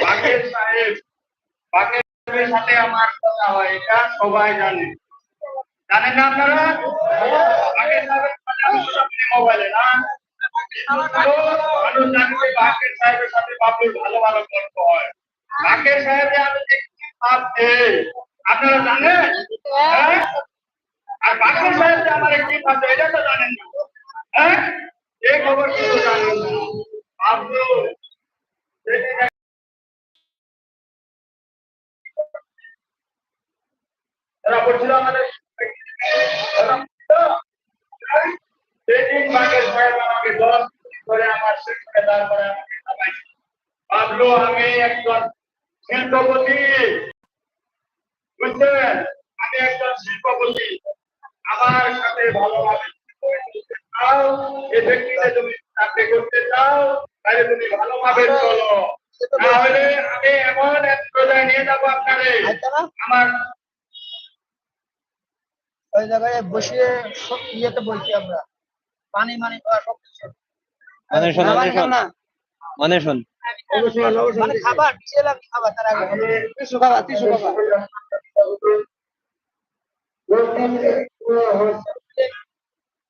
Pakai saya, pakai saya, pakai saya, pakai জানেন না আপনারা? আমি মোবাইলে না। সাহেবের সাথে বাবুর ভালো ভালো গল্প হয়। বাকের সাহেবে আমি সাপ দেই আপনারা জানেন? হ্যাঁ? আর বাকের সাহেব যে আমার একটি থাকবে এটা তো জানেন হ্যাঁ? আমি একজন শিল্পপতি। বুঝছেন? আমি একজন শিল্পপতি। আমার সাথে ভালোভাবে চাও এই তুমি চাকরি করতে চাও তাহলে তুমি ভালোভাবে চলো। তাহলে আমি এমন এক পর্যায়ে নিয়ে যাব আপনারে আমার ওই জায়গায় বসিয়ে সব ইয়েতে বলছি আমরা। পানি মানি সব কিছু মানে শোন মানে শোন মানে শোন খাবার দিয়েছিলাম খাবার তার আগে। তিনশো খাবার তিনশো খাবার।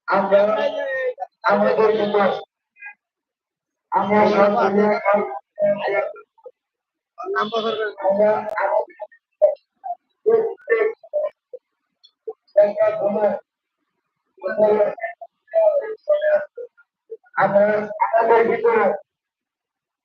আমরা আমরা সব দুনিয়া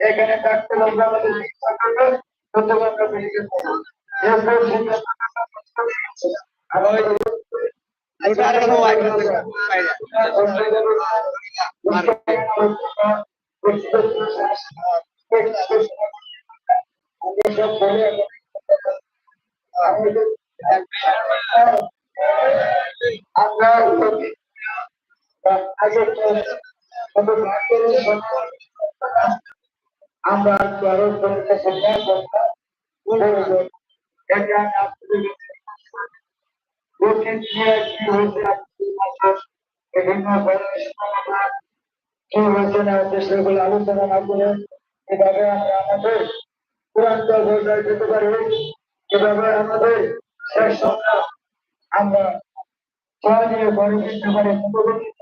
এখানে ডাক্তার আমরা আমাদের করবে আমরা আমার আর না। আরও বিভিন্ন নির্বাচনের উদ্দেশ্যগুলো আলোচনা না এভাবে আমরা আমাদের চূড়ান্ত পর্যায়ে যেতে পারি। এভাবে আমাদের শেষ আমরা সহজে করে দিতে পারি।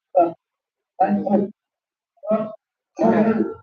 Thank you.